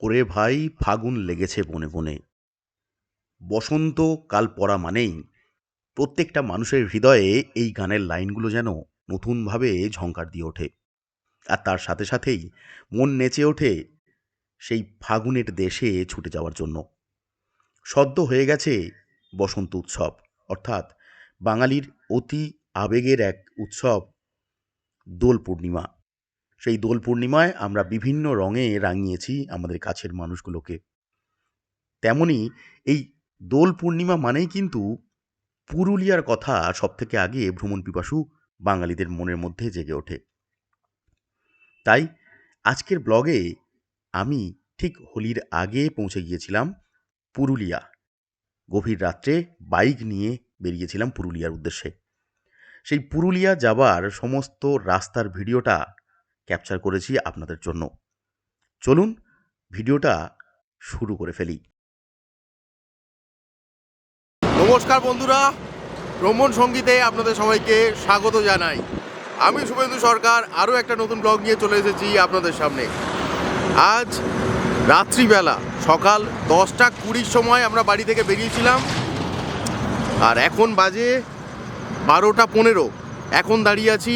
ওরে ভাই ফাগুন লেগেছে বনে বনে। বসন্ত কাল পড়া মানেই প্রত্যেকটা মানুষের হৃদয়ে এই গানের লাইনগুলো যেন নতুনভাবে ঝঙ্কার দিয়ে ওঠে। আর তার সাথে সাথেই মন নেচে ওঠে সেই ফাগুনের দেশে ছুটে যাওয়ার জন্য। সদ্য হয়ে গেছে বসন্ত উৎসব, অর্থাৎ বাঙালির অতি আবেগের এক উৎসব দোল পূর্ণিমা। সেই দোল পূর্ণিমায় আমরা বিভিন্ন রঙে রাঙিয়েছি আমাদের কাছের মানুষগুলোকে। তেমনি এই দোল পূর্ণিমা মানেই কিন্তু পুরুলিয়ার কথা সব থেকে আগে ভ্রমণ পিপাসু বাঙালিদের মনের মধ্যে জেগে ওঠে। তাই আজকের ব্লগে আমি ঠিক হোলির আগে পৌঁছে গিয়েছিলাম পুরুলিয়া। গভীর রাত্রে বাইক নিয়ে বেরিয়েছিলাম পুরুলিয়ার উদ্দেশ্যে। সেই পুরুলিয়া যাবার সমস্ত রাস্তার ভিডিওটা ক্যাপচার করেছি আপনাদের জন্য। চলুন ভিডিওটা শুরু করে ফেলি। নমস্কার বন্ধুরা ভ্রমণ সঙ্গীতে আপনাদের সবাইকে স্বাগত জানাই। আমি শুভেন্দু সরকার, আরও একটা নতুন ব্লগ নিয়ে চলে এসেছি আপনাদের সামনে। আজ রাত্রিবেলা, সকাল দশটা কুড়ির সময় আমরা বাড়ি থেকে বেরিয়েছিলাম। আর এখন বাজে বারোটা পনেরো। এখন দাঁড়িয়ে আছি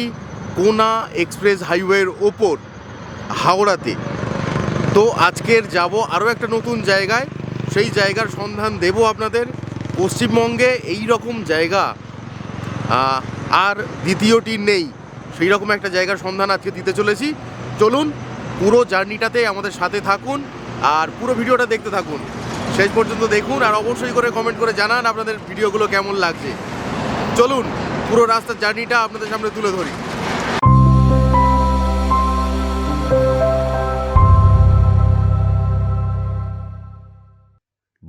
কোনা এক্সপ্রেস হাইওয়ের ওপর হাওড়াতে। তো আজকের যাব আরও একটা নতুন জায়গায়। সেই জায়গার সন্ধান দেব আপনাদের। পশ্চিমবঙ্গে এই রকম জায়গা আর দ্বিতীয়টি নেই। সেই রকম একটা জায়গার সন্ধান আজকে দিতে চলেছি। চলুন পুরো জার্নিটাতে আমাদের সাথে থাকুন আর পুরো ভিডিওটা দেখতে থাকুন। শেষ পর্যন্ত দেখুন আর অবশ্যই করে কমেন্ট করে জানান আপনাদের ভিডিওগুলো কেমন লাগছে। চলুন পুরো রাস্তার জার্নিটা আপনাদের সামনে তুলে ধরি।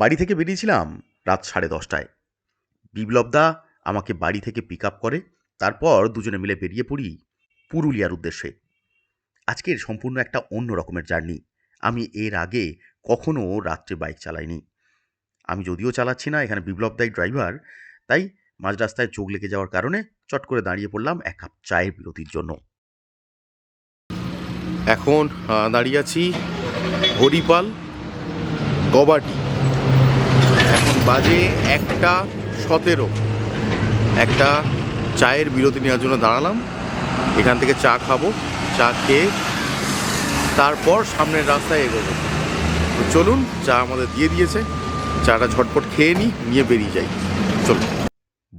বাড়ি থেকে বেরিয়েছিলাম রাত সাড়ে দশটায়। বিপ্লবদা আমাকে বাড়ি থেকে পিক আপ করে, তারপর দুজনে মিলে বেরিয়ে পড়ি পুরুলিয়ার উদ্দেশ্যে। আজকের সম্পূর্ণ একটা অন্য রকমের জার্নি। আমি এর আগে কখনও রাত্রে বাইক চালাইনি। আমি যদিও চালাচ্ছি না, এখানে বিপ্লবদাই ড্রাইভার তাই মাঝ রাস্তায় চোখ লেগে যাওয়ার কারণে চট করে দাঁড়িয়ে পড়লাম এক কাপ চায়ের বিরতির জন্য। এখন দাঁড়িয়ে আছি হরিপাল গবাটি বাজে একটা সতেরো। একটা চায়ের বিরতি নেওয়ার জন্য দাঁড়ালাম। এখান থেকে চা খাব, চা খেয়ে তারপর সামনের রাস্তায় এগোবো। তো চলুন, চা আমাদের দিয়ে দিয়েছে। চাটা ঝটপট খেয়ে নিই, নিয়ে বেরিয়ে যাই। চলুন।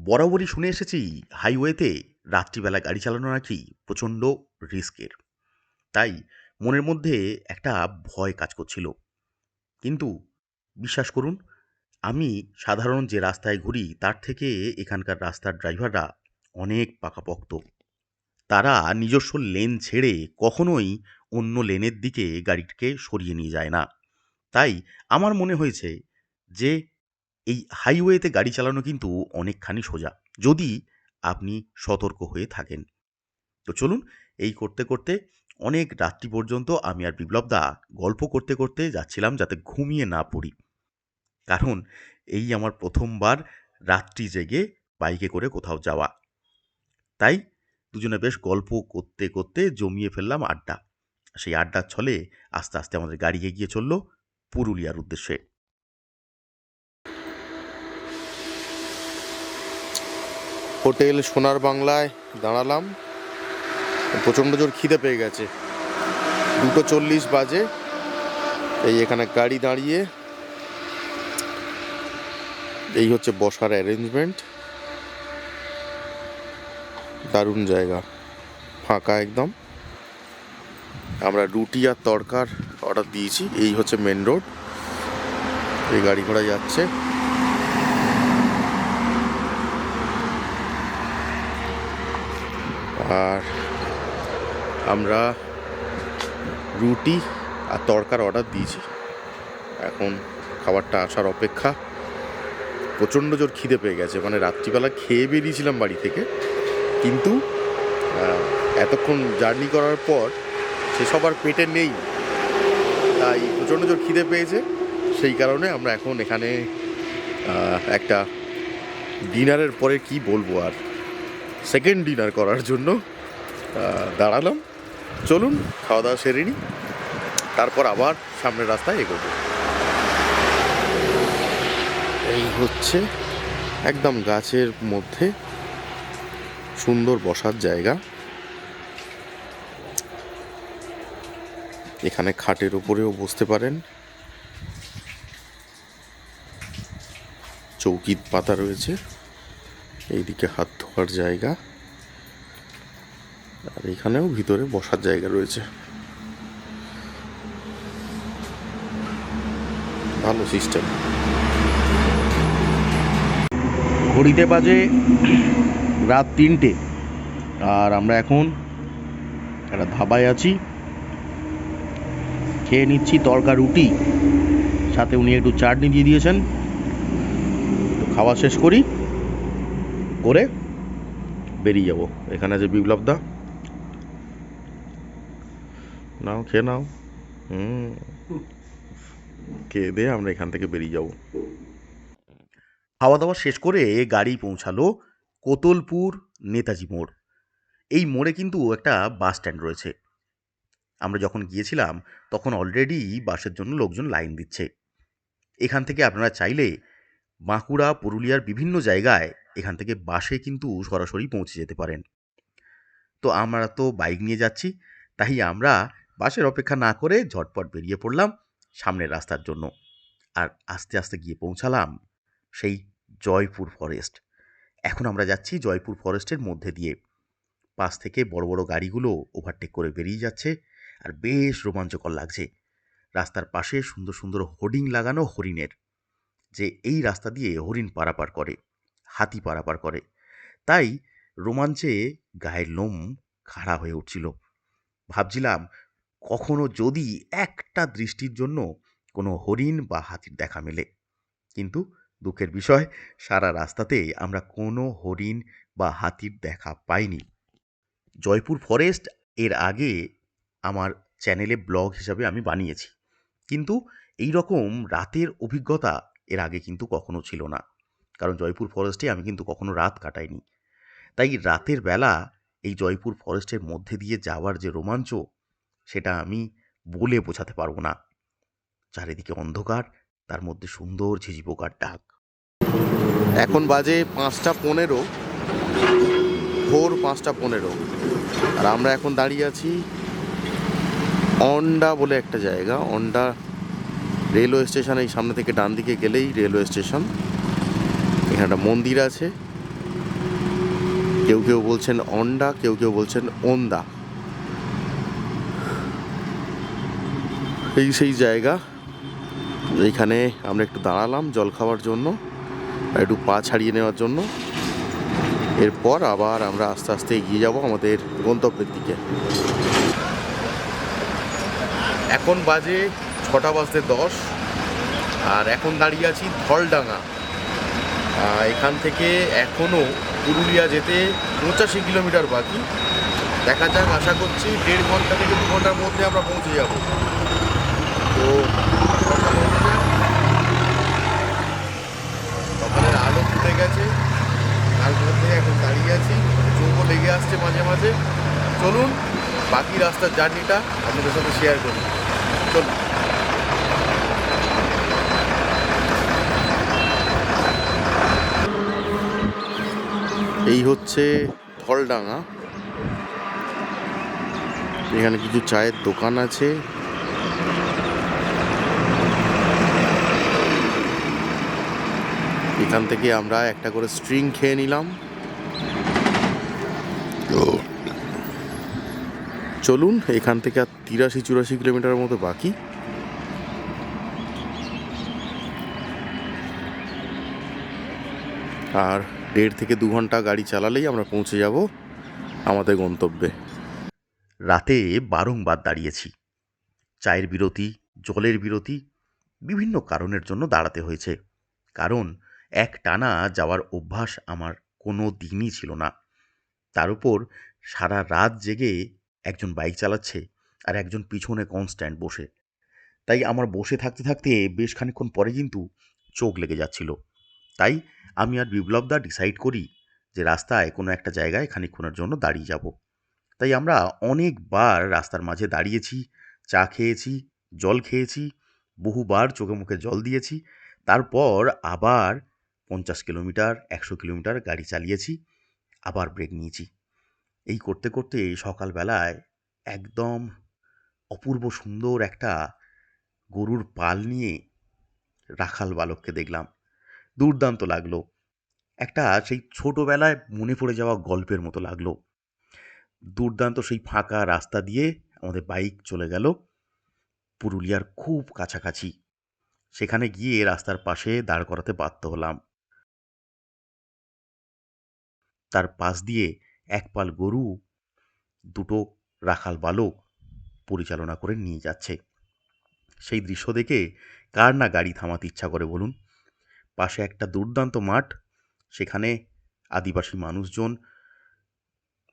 বরাবরই শুনে এসেছি, হাইওয়েতে রাত্রিবেলা গাড়ি চালানো নাকি প্রচণ্ড রিস্কের। তাই মনের মধ্যে একটা ভয় কাজ করছিল। কিন্তু, বিশ্বাস করুন আমি সাধারণ যে রাস্তায় ঘুরি, তার থেকে এখানকার রাস্তার ড্রাইভাররা অনেক পাকাপোক্ত। তারা নিজস্ব লেন ছেড়ে কখনোই অন্য লেনের দিকে গাড়িটিকে সরিয়ে নিয়ে যায় না। তাই আমার মনে হয়েছে যে, এই হাইওয়েতে গাড়ি চালানো কিন্তু অনেকখানি সোজা, যদি আপনি সতর্ক হয়ে থাকেন। তো চলুন, এই করতে করতে অনেক রাত্রি পর্যন্ত আমি আর বিপ্লবদা গল্প করতে করতে যাচ্ছিলাম যাতে ঘুমিয়ে না পড়ি। কারণ এই আমার প্রথমবার রাত্রি জেগে বাইকে করে কোথাও যাওয়া। তাই দুজনে বেশ গল্প করতে করতে জমিয়ে ফেললাম আড্ডা। সেই আড্ডার ছলে আস্তে আস্তে আমাদের গাড়ি এগিয়ে চলল পুরুলিয়ার উদ্দেশ্যে। হোটেল সোনার বাংলায় দাঁড়ালাম। প্রচণ্ড জোর খিদে পেয়ে গেছে। দুটো চল্লিশ বাজে। এই এখানে গাড়ি দাঁড়িয়ে এই হচ্ছে বসার অ্যারেঞ্জমেন্ট দারুণ জায়গা। ফাঁকা একদম। আমরা রুটি আর তরকার অর্ডার দিয়েছি। এই হচ্ছে মেন রোড এই গাড়ি ঘোড়া যাচ্ছে। আর আমরা রুটি আর তরকার অর্ডার দিয়েছি। এখন খাবারটা আসার অপেক্ষা। প্রচণ্ড জোর খিদে পেয়ে গেছে। মানে রাত্রিবেলা খেয়ে বেরিয়েছিলাম বাড়ি থেকে। কিন্তু এতক্ষণ জার্নি করার পর সেসব আর পেটে নেই। তাই প্রচণ্ড জোর খিদে পেয়েছে। সেই কারণে আমরা এখন এখানে একটা ডিনারের পরে কি বলব আর। সেকেন্ড ডিনার করার জন্য দাঁড়ালাম। চলুন, খাওয়া দাওয়া সেরে নিই। তারপর আবার সামনের রাস্তায় এগোবো এই হচ্ছে একদম গাছের মধ্যে সুন্দর বসার জায়গা। এখানে খাটের উপরেও বসতে পারেন। চৌকি পাতা রয়েছে। এইদিকে হাত ধোয়ার জায়গা। আর এখানেও ভিতরে বসার জায়গা রয়েছে। ভালো সিস্টেম। ঘড়িতে বাজে রাত তিনটে। আর আমরা এখন একটা ধাবায় আছি। খেয়ে নিচ্ছি তরকা রুটি। সাথে উনি একটু চাটনি দিয়ে দিয়েছেন। তো খাওয়া শেষ করি। করে বেরিয়ে যাব। এখানে আছে বিপ্লব দা নাও, খেয়ে নাও। হুম। খেয়ে দিয়ে আমরা এখান থেকে বেরিয়ে যাব। খাওয়া দাওয়া শেষ করে গাড়ি পৌঁছালো কোতলপুর নেতাজি মোড়। এই মোড়ে কিন্তু একটা বাস স্ট্যান্ড রয়েছে। আমরা যখন গিয়েছিলাম, তখন অলরেডি বাসের জন্য লোকজন লাইন দিচ্ছে। এখান থেকে আপনারা চাইলে বাঁকুড়া, পুরুলিয়ার বিভিন্ন জায়গায় এখান থেকে বাসে কিন্তু সরাসরি পৌঁছে যেতে পারেন। তো আমরা তো বাইক নিয়ে যাচ্ছি, তাই আমরা বাসের অপেক্ষা না করে ঝটপট বেরিয়ে পড়লাম সামনের রাস্তার জন্য। আর আস্তে আস্তে গিয়ে পৌঁছালাম সেই জয়পুর ফরেস্ট এখন আমরা যাচ্ছি জয়পুর ফরেস্টের মধ্যে দিয়ে। পাশ থেকে বড় বড় গাড়িগুলো ওভারটেক করে বেরিয়ে যাচ্ছে আর বেশ রোমাঞ্চকর লাগছে। রাস্তার পাশে সুন্দর সুন্দর হোর্ডিং লাগানো হরিণের, যে এই রাস্তা দিয়ে হরিণ পারাপার করে, হাতি পারাপার করে। তাই রোমাঞ্চে গায়ের লোম খাড়া হয়ে উঠছিল। ভাবছিলাম, কখনো যদি একটা দৃষ্টির জন্য কোনো হরিণ বা হাতির দেখা মেলে। কিন্তু দুঃখের বিষয়, সারা রাস্তাতে আমরা কোনো হরিণ বা হাতির দেখা পাইনি। জয়পুর ফরেস্ট এর আগে আমার চ্যানেলে ব্লগ হিসাবে আমি বানিয়েছি। কিন্তু এই রকম রাতের অভিজ্ঞতা এর আগে কিন্তু কখনো ছিল না। কারণ জয়পুর ফরেস্টে আমি কিন্তু কখনো রাত কাটাইনি। তাই রাতের বেলা এই জয়পুর ফরেস্টের মধ্যে দিয়ে যাওয়ার যে রোমাঞ্চ, সেটা আমি বলে বোঝাতে পারব না। চারিদিকে অন্ধকার, তার মধ্যে সুন্দর ঝিঝি পোকার ডাক। এখন বাজে পাঁচটা পনেরো, ভোর পাঁচটা পনেরো। আর আমরা এখন দাঁড়িয়ে আছি অন্ডা বলে একটা জায়গা। অন্ডা রেলওয়ে স্টেশন, এই সামনে থেকে ডান দিকে গেলেই রেলওয়ে স্টেশন। এখানে একটা মন্দির আছে। কেউ কেউ বলছেন অন্ডা, কেউ কেউ বলছেন ওন্দা। এই সেই জায়গা। এইখানে আমরা একটু দাঁড়ালাম জল খাওয়ার জন্য। একটু পা ছাড়িয়ে নেওয়ার জন্য। এরপর আবার আমরা আস্তে আস্তে এগিয়ে যাব আমাদের গন্তব্যের দিকে। এখন বাজে ছটা বাজতে দশ, আর এখন দাঁড়িয়ে আছি ধলডাঙ্গা। এখান থেকে এখনও পুরুলিয়া যেতে পঁচাশি কিলোমিটার বাকি। দেখা যাক, আশা করছি দেড় ঘণ্টা থেকে দু ঘণ্টার মধ্যে আমরা পৌঁছে যাব তো কথা বলতে যাক। সকালের আলো ফুটে গেছে তার মধ্যে এখন দাঁড়িয়ে আছি চোখও লেগে আসছে মাঝে মাঝে। চলুন, বাকি রাস্তার জার্নিটা আপনাদের সাথে শেয়ার করি। চলুন। এই হচ্ছে ধলডাঙ্গা। এখানে কিছু চায়ের দোকান আছে। এখান থেকে আমরা একটা করে স্ট্রিং খেয়ে নিলাম। চলুন, এখান থেকে আর তিরাশি চুরাশি কিলোমিটারের মতো বাকি। আর দেড় থেকে দু ঘণ্টা গাড়ি চালালেই আমরা পৌঁছে যাব আমাদের গন্তব্যে। রাতে বারংবার দাঁড়িয়েছি। চায়ের বিরতি, জলের বিরতি, বিভিন্ন কারণের জন্য দাঁড়াতে হয়েছে। কারণ এক টানা যাওয়ার অভ্যাস আমার কোনো দিনই ছিল না। তার উপর সারা রাত জেগে একজন বাইক চালাচ্ছে আর একজন পিছনে কনস্ট্যান্ট বসে। তাই আমার বসে থাকতে থাকতে বেশ খানিকক্ষণ পরে কিন্তু চোখ লেগে যাচ্ছিল। তাই আমি আর বিপ্লবদা ডিসাইড করি যে রাস্তায় কোনো একটা জায়গায় খানিক্ষণের জন্য দাঁড়িয়ে যাব। তাই আমরা অনেকবার রাস্তার মাঝে দাঁড়িয়েছি, চা খেয়েছি, জল খেয়েছি, বহুবার চোখে মুখে জল দিয়েছি, তারপর আবার পঞ্চাশ কিলোমিটার, একশো কিলোমিটার গাড়ি চালিয়েছি, আবার ব্রেক নিয়েছি। এই করতে করতে সকালবেলায় একদম অপূর্ব সুন্দর একটা গরুর পাল নিয়ে রাখাল বালককে দেখলাম। দুর্দান্ত লাগল। একটা সেই ছোটোবেলায় মনে পড়ে যাওয়া গল্পের মতো লাগল। দুর্দান্ত সেই ফাঁকা রাস্তা দিয়ে আমাদের বাইক চলে গেল পুরুলিয়ার খুব কাছাকাছি। সেখানে গিয়ে রাস্তার পাশে দাঁড় করাতে বাধ্য হলাম। তার পাশ দিয়ে এক পাল গরু, দুটো রাখাল বালক পরিচালনা করে নিয়ে যাচ্ছে। সেই দৃশ্য দেখে কার না গাড়ি থামাতে ইচ্ছা করে বলুন। পাশে একটা দুর্দান্ত মাঠ, সেখানে আদিবাসী মানুষজন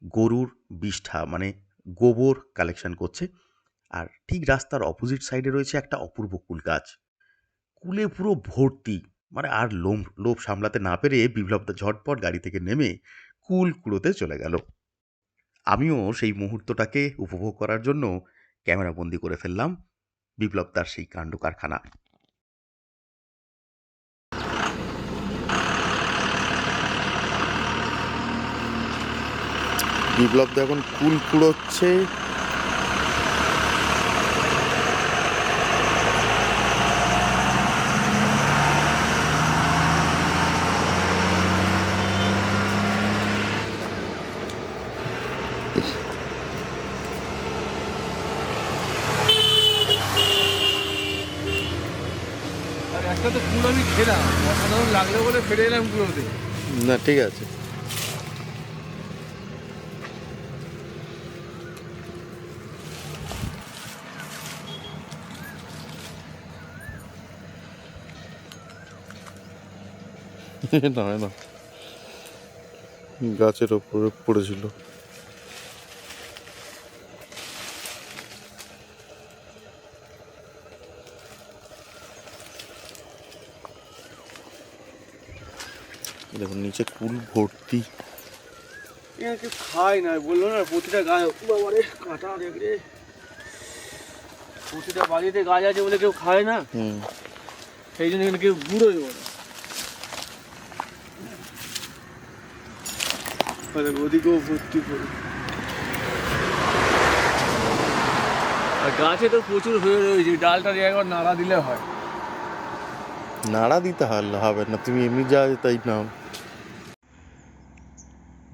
গরুর বিষ্ঠা মানে গোবর কালেকশন করছে। আর ঠিক রাস্তার অপোজিট সাইডে রয়েছে একটা অপূর্ব কুল গাছ। কুলে পুরো ভর্তি মানে আর লোম, লোভ সামলাতে না পেরে বিপ্লবদা ঝটপট গাড়ি থেকে নেমে কুল কুড়োতে চলে গেল। আমিও সেই মুহূর্তটাকে উপভোগ করার জন্য ক্যামেরাবন্দি করে ফেললাম। বিপ্লব তার সেই কাণ্ড কারখানা। বিপ্লব এখন কুল কুড়োচ্ছে আর একটা তো কুল আমি খেলাম অসাধারণ লাগল বলে ফিরে এলাম না ঠিক আছে। নয় না। গাছের ওপরে পড়েছিল। নিচে কুল ভর্তি। খায় না বলল না প্রতিটা গাছ বাবারে কাঁটা দেখলে প্রতিটা বাড়িতে গাছ আছে বলে কেউ খায় না। হুম। সেই জন্য এখানে কেউ বুড়োই বলে তাহলে ওদিকেও ভর্তি করে আর গাছে তো প্রচুর হয়ে রয়েছে ডালটা একবার নাড়া দিলে হয়। নাড়া দিতে হবে না তুমি এমনি যা তাই নাও।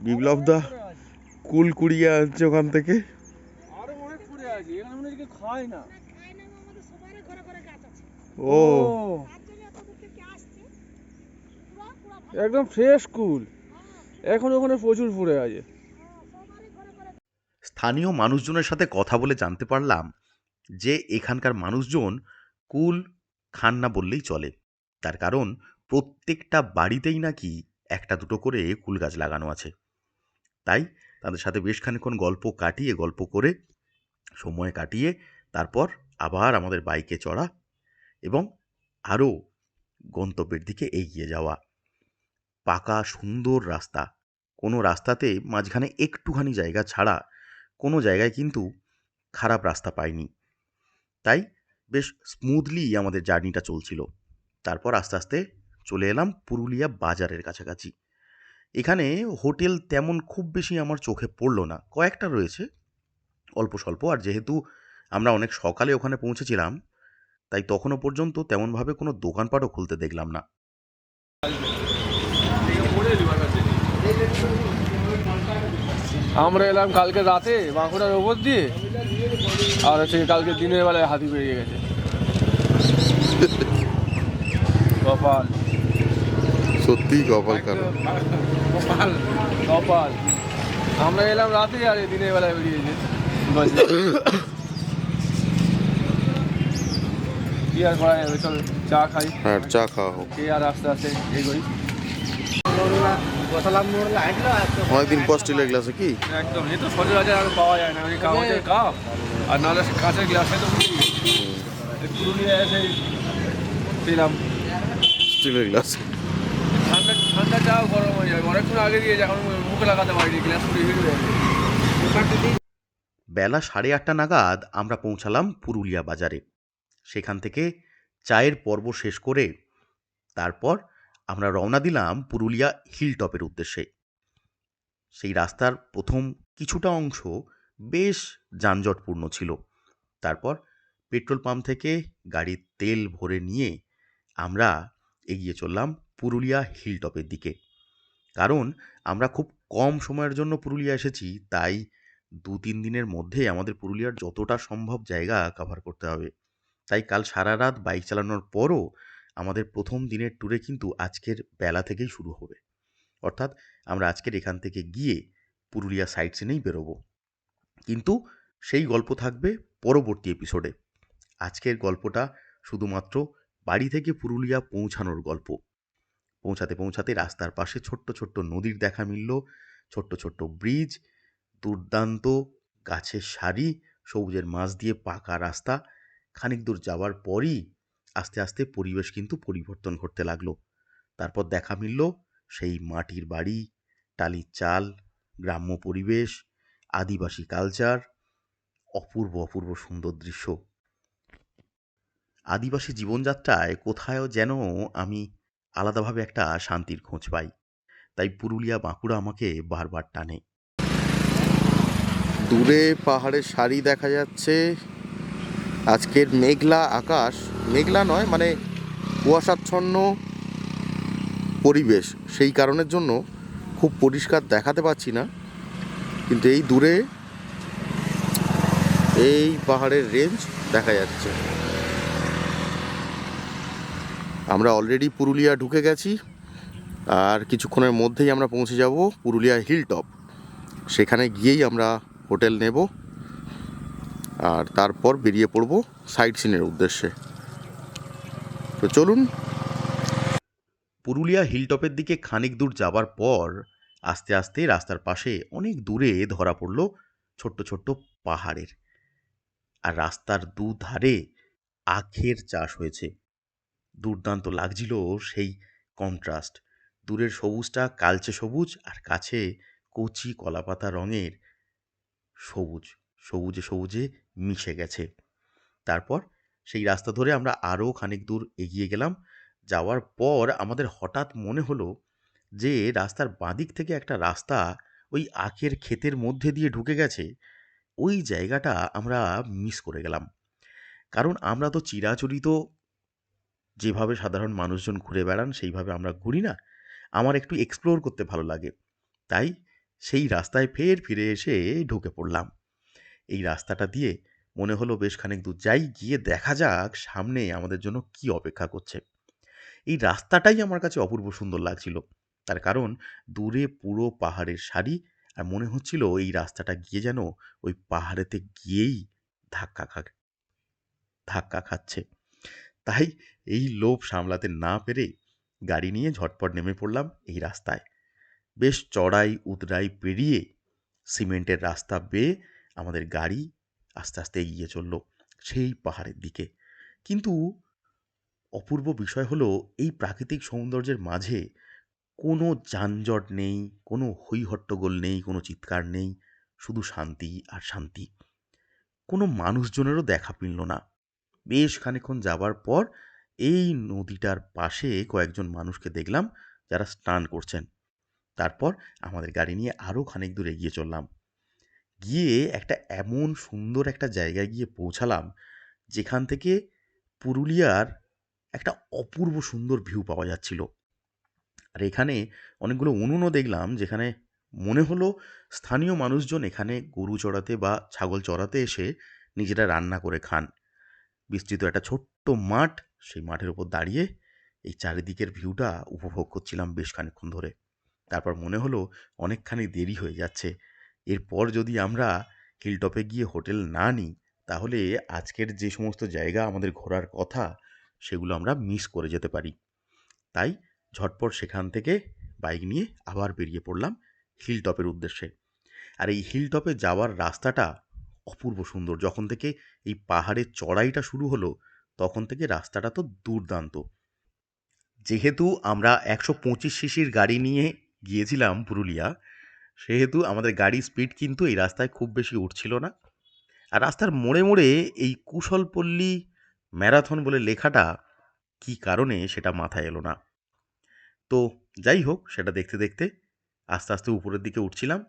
বিপ্লব দা কুল কুড়িয়ে আনছে ওখান থেকে। আরও অনেক পড়ে আছে এখানে হয় কেউ খায় না। খায় না আমাদের সবারই ঘরে ঘরে গাছ আছে। ও। একদম ফ্রেশ কুল। এখন ওখানে প্রচুর পড়ে আছে। সবারই ঘরে ঘরে স্থানীয় মানুষজনের সাথে কথা বলে জানতে পারলাম যে এখানকার মানুষজন কুল খান না বললেই চলে। তার কারণ প্রত্যেকটা বাড়িতেই নাকি একটা দুটো করে কুল গাছ লাগানো আছে। তাই তাদের সাথে বেশ খানিক্ষণ গল্প কাটিয়ে, গল্প করে, সময় কাটিয়ে তারপর আবার আমাদের বাইকে চড়া এবং আরও গন্তব্যের দিকে এগিয়ে যাওয়া। পাকা, সুন্দর রাস্তা। কোনো রাস্তাতে মাঝখানে একটুখানি জায়গা ছাড়া কোনো জায়গায় কিন্তু খারাপ রাস্তা পাইনি। তাই বেশ স্মুথলি আমাদের জার্নিটা চলছিল। তারপর আস্তে আস্তে চলে এলাম পুরুলিয়া বাজারের কাছাকাছি। এখানে হোটেল তেমন খুব বেশি আমার চোখে পড়ল না। কয়েকটা রয়েছে অল্প স্বল্প। আর যেহেতু আমরা অনেক সকালে ওখানে পৌঁছেছিলাম তাই তখনও পর্যন্ত তেমনভাবে কোনো দোকানপাটও খুলতে দেখলাম না। আমরা এলাম কালকে রাতে বাঁকুড়ার ওপর দিয়ে আর হচ্ছে কালকে দিনের বেলায় হাতি বেরিয়ে গেছে। কপাল। সত্যি কপাল কালো কপাল কপাল আমরা এলাম রাতে আর দিনের বেলায় বেরিয়েছে কি আর করা যাবে? চল চা খাই। হ্যাঁ চা খাওয়া হোক। খেয়ে আর আস্তে আস্তে এগোই অনেকদিন পর স্টিলের গ্লাসে কি? একদম এই তো সচরাচর আর পাওয়া যায় না। ওই কাগজের কাপ। আর নাহলে কাঁচের গ্লাসে তো পুরুলিয়া এসে পেলাম স্টিলের গ্লাসে গরম হয়ে যাবে। অনেকক্ষণ আগে দিয়ে মুখে লাগাতে পারিনি গ্লাস পুরো হিট হয়ে বেলা সাড়ে আটটা নাগাদ আমরা পৌঁছালাম পুরুলিয়া বাজারে। সেখান থেকে চায়ের পর্ব শেষ করে তারপর আমরা রওনা দিলাম পুরুলিয়া হিল টপের উদ্দেশ্যে। সেই রাস্তার প্রথম কিছুটা অংশ বেশ যানজটপূর্ণ ছিল। তারপর পেট্রোল পাম্প থেকে গাড়ির তেল ভরে নিয়ে আমরা এগিয়ে চললাম পুরুলিয়া হিল টপের দিকে। কারণ আমরা খুব কম সময়ের জন্য পুরুলিয়া এসেছি, তাই দু তিন দিনের মধ্যে আমাদের পুরুলিয়ার যতটা সম্ভব জায়গা কভার করতে হবে। তাই কাল সারা রাত বাইক চালানোর পরও আমাদের প্রথম দিনের ট্যুরে কিন্তু আজকের বেলা থেকেই শুরু হবে। অর্থাৎ আমরা আজকের এখান থেকে গিয়ে পুরুলিয়া সাইট সিনেই বেরোবো। কিন্তু সেই গল্প থাকবে পরবর্তী এপিসোডে আজকের গল্পটা শুধুমাত্র বাড়ি থেকে পুরুলিয়া পৌঁছানোর গল্প। পৌঁছাতে পৌঁছাতে রাস্তার পাশে ছোট্ট ছোট্ট নদীর দেখা মিলল, ছোট্ট ছোট্ট ব্রিজ, দুর্দান্ত গাছের সারি, সবুজের মাছ দিয়ে পাকা রাস্তা। খানিক দূর যাওয়ার পরই আস্তে আস্তে পরিবেশ কিন্তু পরিবর্তন ঘটতে লাগল। তারপর দেখা মিলল সেই মাটির বাড়ি, টালির চাল, গ্রাম্য পরিবেশ, আদিবাসী কালচার, অপূর্ব অপূর্ব সুন্দর দৃশ্য। আদিবাসী জীবনযাত্রায় কোথাও যেন আমি আলাদাভাবে একটা শান্তির খোঁজ পাই। তাই পুরুলিয়া বাঁকুড়া আমাকে বারবার টানে। দূরে পাহাড়ের সারি দেখা যাচ্ছে। আজকের মেঘলা আকাশ, মেঘলা নয় মানে কুয়াশাচ্ছন্ন পরিবেশ। সেই কারণের জন্য খুব পরিষ্কার দেখাতে পাচ্ছি না। কিন্তু এই দূরে, এই পাহাড়ের রেঞ্জ দেখা যাচ্ছে। আমরা অলরেডি পুরুলিয়া ঢুকে গেছি, আর কিছুক্ষণের মধ্যেই আমরা পৌঁছে যাব পুরুলিয়া হিল টপ সেখানে গিয়েই আমরা হোটেল নেব, আর তারপর বেরিয়ে পড়ব সাইট সিনের উদ্দেশ্যে। তো চলুন। পুরুলিয়া হিলটপের দিকে খানিক দূর যাবার পর আস্তে আস্তে রাস্তার পাশে অনেক দূরে ধরা পড়ল ছোট্ট ছোট্ট পাহাড়ের। আর রাস্তার দুধারে আখের চাষ হয়েছে। দুর্দান্ত লাগছিল সেই কন্ট্রাস্ট দূরের সবুজটা কালচে সবুজ আর কাছে কচি কলাপাতা রঙের সবুজ, সবুজে সবুজে মিশে গেছে। তারপর সেই রাস্তা ধরে আমরা আরও খানিক দূর এগিয়ে গেলাম। যাওয়ার পর আমাদের হঠাৎ মনে হলো যে রাস্তার বাঁদিক থেকে একটা রাস্তা ওই আখের ক্ষেতের মধ্যে দিয়ে ঢুকে গেছে। ওই জায়গাটা আমরা মিস করে গেলাম। কারণ আমরা তো চিরাচরিত যেভাবে সাধারণ মানুষজন ঘুরে বেড়ান, সেইভাবে আমরা ঘুরি না। আমার একটু এক্সপ্লোর করতে ভালো লাগে। তাই সেই রাস্তায় ফের ফিরে এসে ঢুকে পড়লাম। এই রাস্তাটা দিয়ে মনে হলো বেশ খানিক দূর যাই, গিয়ে দেখা যাক সামনে আমাদের জন্য কি অপেক্ষা করছে। এই রাস্তাটাই আমার কাছে অপূর্ব সুন্দর লাগছিল। তার কারণ দূরে পুরো পাহাড়ের সারি আর মনে হচ্ছিল এই রাস্তাটা গিয়ে যেন ওই পাহাড়েতে গিয়েই ধাক্কা খা ধাক্কা খাচ্ছে। তাই এই লোভ সামলাতে না পেরে গাড়ি নিয়ে ঝটপট নেমে পড়লাম এই রাস্তায়। বেশ চড়াই, উতরাই পেরিয়ে সিমেন্টের রাস্তা বেয়ে আমাদের গাড়ি আস্তে আস্তে এগিয়ে চলল সেই পাহাড়ের দিকে। কিন্তু অপূর্ব বিষয় হলো এই প্রাকৃতিক সৌন্দর্যের মাঝে কোনো যানজট নেই, কোনো হইহট্টগোল নেই, কোনো চিৎকার নেই, শুধু শান্তি আর শান্তি। কোনো মানুষজনেরও দেখা মিলল না। বেশ খানিক্ষণ যাবার পর এই নদীটার পাশে কয়েকজন মানুষকে দেখলাম যারা স্নান করছেন। তারপর আমাদের গাড়ি নিয়ে আরও খানিক দূর এগিয়ে চললাম। গিয়ে একটা এমন সুন্দর একটা জায়গায় গিয়ে পৌঁছালাম, যেখান থেকে পুরুলিয়ার একটা অপূর্ব সুন্দর ভিউ পাওয়া যাচ্ছিল। আর এখানে অনেকগুলো উনুনও দেখলাম, যেখানে মনে হলো স্থানীয় মানুষজন এখানে গরু চড়াতে বা ছাগল চড়াতে এসে নিজেরা রান্না করে খান। বিস্তৃত একটা ছোট্ট মাঠ। সেই মাঠের উপর দাঁড়িয়ে এই চারিদিকের ভিউটা উপভোগ করছিলাম বেশ খানিক্ষণ ধরে। তারপর মনে হলো অনেকখানি দেরি হয়ে যাচ্ছে। এরপর যদি আমরা হিলটপে গিয়ে হোটেল না নিই, তাহলে আজকের যে সমস্ত জায়গা আমাদের ঘোরার কথা, সেগুলো আমরা মিস করে যেতে পারি। তাই ঝটপট সেখান থেকে বাইক নিয়ে আবার বেরিয়ে পড়লাম হিলটপের উদ্দেশ্যে। আর এই হিলটপে যাওয়ার রাস্তাটা অপূর্ব সুন্দর। যখন থেকে এই পাহাড়ের চড়াইটা শুরু হলো, তখন থেকে রাস্তাটা তো দুর্দান্ত। যেহেতু আমরা একশো পঁচিশ সিসির গাড়ি নিয়ে গিয়েছিলাম পুরুলিয়া, সেহেতু আমাদের গাড়ির স্পিড কিন্তু এই রাস্তায় খুব বেশি উঠছিল না। আর রাস্তার মোড়ে মোড়ে এই কুশলপল্লী ম্যারাথন বলে লেখাটা কী কারণে সেটা মাথায় এলো না। তো যাই হোক, সেটা দেখতে দেখতে আস্তে আস্তে উপরের দিকে উঠছিলাম,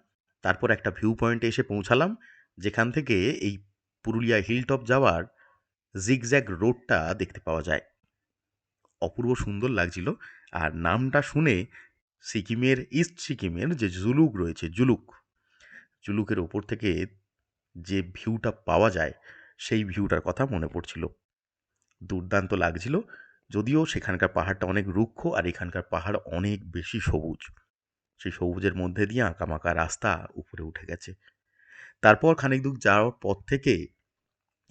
তারপর একটা ভিউ পয়েন্টে এসে পৌঁছালাম। যেখান থেকে এই পুরুলিয়া হিলটপ যাওয়ার জিগজ্যাগ রোডটা দেখতে পাওয়া যায়। অপূর্ব সুন্দর লাগছিল আর নামটা শুনে সিকিমের ইস্ট সিকিমের যে জুলুক রয়েছে, জুলুক, জুলুকের ওপর থেকে যে ভিউটা পাওয়া যায়, সেই ভিউটার কথা মনে পড়ছিল। দুর্দান্ত লাগছিল, যদিও সেখানকার পাহাড়টা অনেক রুক্ষ আর এখানকার পাহাড় অনেক বেশি সবুজ। সেই সবুজের মধ্যে দিয়ে আঁকামাকা রাস্তা উপরে উঠে গেছে। তারপর খানিক দূর যাওয়ার পর থেকে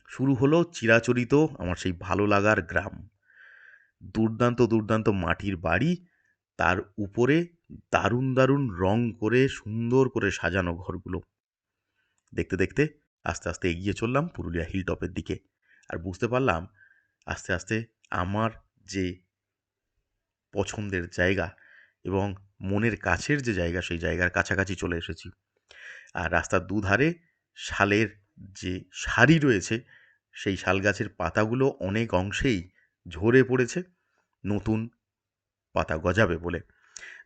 শুরু হলো চিরাচরিত আমার সেই ভালো লাগার গ্রাম। দুর্দান্ত দুর্দান্ত মাটির বাড়ি, তার উপরে দারুণ দারুণ রং করে, সুন্দর করে সাজানো ঘরগুলো। দেখতে দেখতে আস্তে আস্তে এগিয়ে চললাম পুরুলিয়া হিল টপের দিকে আর বুঝতে পারলাম আস্তে আস্তে আমার যে পছন্দের জায়গা এবং মনের কাছের যে জায়গা, সেই জায়গার কাছাকাছি চলে এসেছি। আর রাস্তার দুধারে শালের যে সারি রয়েছে, সেই শাল গাছের পাতাগুলো অনেক অংশেই ঝরে পড়েছে, নতুন পাতা গজাবে বলে।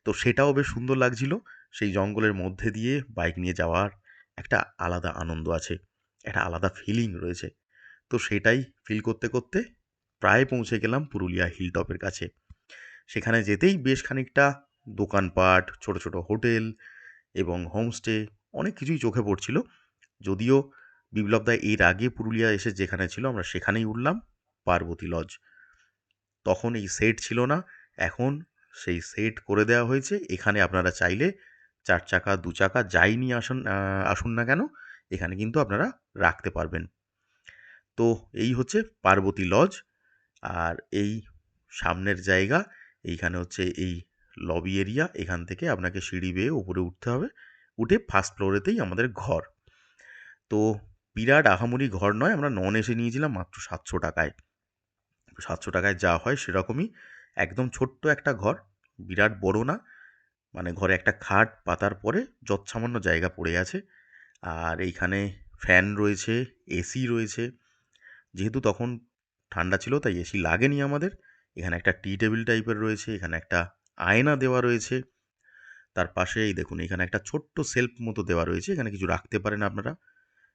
তো সেটাও বেশ সুন্দর লাগছিল। সেই জঙ্গলের মধ্যে দিয়ে বাইক নিয়ে যাওয়ার একটা আলাদা আনন্দ আছে, একটা আলাদা ফিলিং রয়েছে। তো সেটাই ফিল করতে করতে প্রায় পৌঁছে গেলাম পুরুলিয়া হিল টপের কাছে। সেখানে যেতেই বেশ খানিকটা দোকানপাট, ছোট ছোট হোটেল এবং হোমস্টে অনেক কিছুই চোখে পড়ছিল। যদিও বিপ্লব বিপ্লবদা এর আগে পুরুলিয়া এসে যেখানে ছিল, আমরা সেখানেই উঠলাম, পার্বতী লজ তখন এই সেট ছিল না, এখন সেই সেট করে দেওয়া হয়েছে। এখানে আপনারা চাইলে চার চাকা, দু চাকা যাই নিয়ে আসুন আসুন না কেন, এখানে কিন্তু আপনারা রাখতে পারবেন। তো এই হচ্ছে পার্বতী লজ আর এই সামনের জায়গা, এইখানে হচ্ছে এই লবি এরিয়া এখান থেকে আপনাকে সিঁড়ি বেয়ে উপরে উঠতে হবে। উঠে ফার্স্ট ফ্লোরেতেই আমাদের ঘর। তো বিরাট আহামরি ঘর নয়, আমরা নন এসে নিয়েছিলাম মাত্র সাতশো টাকায়। সাতশো টাকায় যা হয় সেরকমই একদম ছোট্ট একটা ঘর, বিরাট বড় না মানে ঘরে একটা খাট, পাতার পরে যৎসামান্য জায়গা পড়ে আছে। আর এইখানে ফ্যান রয়েছে এসি রয়েছে। যেহেতু তখন ঠান্ডা ছিল, তাই এসি লাগেনি আমাদের। এখানে একটা টি টেবিল টাইপের রয়েছে, এখানে একটা আয়না দেওয়া রয়েছে। তার পাশেই দেখুন, এখানে একটা ছোট্ট সেলফ মতো দেওয়া রয়েছে। এখানে কিছু রাখতে পারেন আপনারা।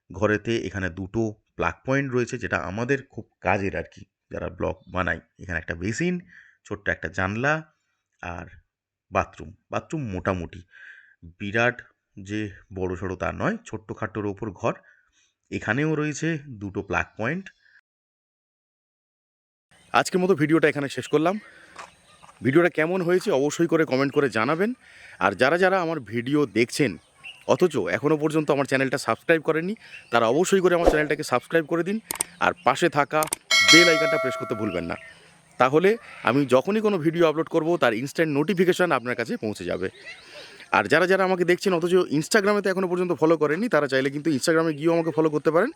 ঘরেতে এখানে দুটো প্লাগ পয়েন্ট রয়েছে, যেটা আমাদের খুব কাজের আর কি যারা ব্লগ বানাই, এখানে একটা বেসিন, ছোট্ট একটা জানলা আর বাথরুম। বাথরুম মোটামুটি। বিরাট যে বড় সড়ো তা নয় ছোট্ট খাট্টোর ওপর ঘর। এখানেও রয়েছে দুটো প্লাগ পয়েন্ট। আজকের মতো ভিডিওটা এখানে শেষ করলাম। ভিডিওটা কেমন হয়েছে অবশ্যই করে কমেন্ট করে জানাবেন। আর যারা যারা আমার ভিডিও দেখছেন, অথচ এখনও পর্যন্ত আমার চ্যানেলটা সাবস্ক্রাইব করেননি, তারা অবশ্যই করে আমার চ্যানেলটাকে সাবস্ক্রাইব করে দিন আর পাশে থাকা বেল আইকনটা প্রেস করতে ভুলবেন না। তাহলে আমি যখনই কোনো ভিডিও আপলোড করব, তার ইনস্ট্যান্ট নোটিফিকেশান আপনার কাছে পৌঁছে যাবে। আর যারা যারা আমাকে দেখছেন, অথচ ইনস্টাগ্রামে তো এখনও পর্যন্ত ফলো করেননি, তারা চাইলে কিন্তু ইনস্টাগ্রামে গিয়েও আমাকে ফলো করতে পারেন।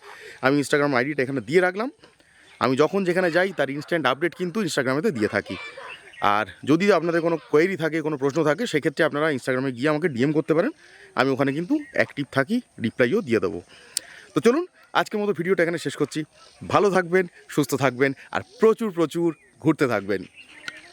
আমি ইনস্টাগ্রাম আইডিটা এখানে দিয়ে রাখলাম। আমি যখন যেখানে যাই, তার ইনস্ট্যান্ট আপডেট কিন্তু ইনস্টাগ্রামেতে দিয়ে থাকি। আর যদি আপনাদের কোনো কোয়েরি থাকে, কোনো প্রশ্ন থাকে, সেক্ষেত্রে আপনারা ইনস্টাগ্রামে গিয়ে আমাকে ডিএম করতে পারেন। আমি ওখানে কিন্তু অ্যাক্টিভ থাকি রিপ্লাইও দিয়ে দেবো। তো চলুন, আজকের মতো ভিডিওটা এখানে শেষ করছি। ভালো থাকবেন, সুস্থ থাকবেন, আর প্রচুর প্রচুর ঘুরতে থাকবেন।